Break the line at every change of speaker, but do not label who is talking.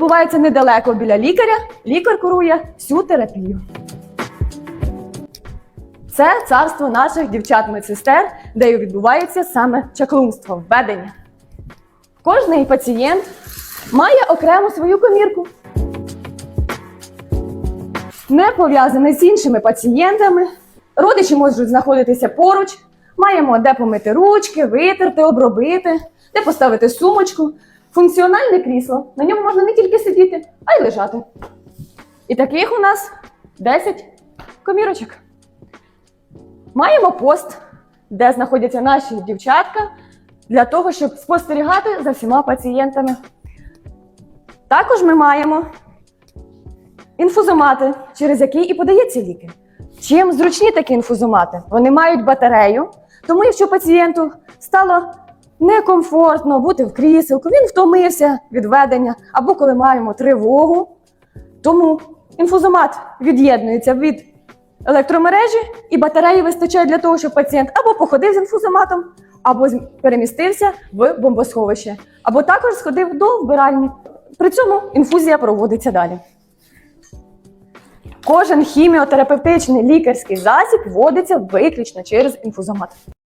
відбувається недалеко біля лікаря. Лікар курує всю терапію. Це царство наших дівчат-медсестер, де відбувається саме чаклунство, введення. Кожний пацієнт має окрему свою комірку. Не пов'язаний з іншими пацієнтами. Родичі можуть знаходитися поруч. Маємо де помити ручки, витерти, обробити, де поставити сумочку. Функціональне крісло. На ньому можна не тільки сидіти, а й лежати. І таких у нас 10 комірочок. Маємо пост, де знаходяться наші дівчатка для того, щоб спостерігати за всіма пацієнтами. Також ми маємо інфузомати, через які і подається ліки. Чим зручні такі інфузомати? Вони мають батарею, тому якщо пацієнту стало некомфортно бути в кріселку, він втомився від ведення, або коли маємо тривогу, тому інфузомат від'єднується від електромережі, і батареї вистачає для того, щоб пацієнт або походив з інфузоматом, або перемістився в бомбосховище, або також сходив до вбиральні. При цьому інфузія проводиться далі. Кожен хіміотерапевтичний лікарський засіб вводиться виключно через інфузомат.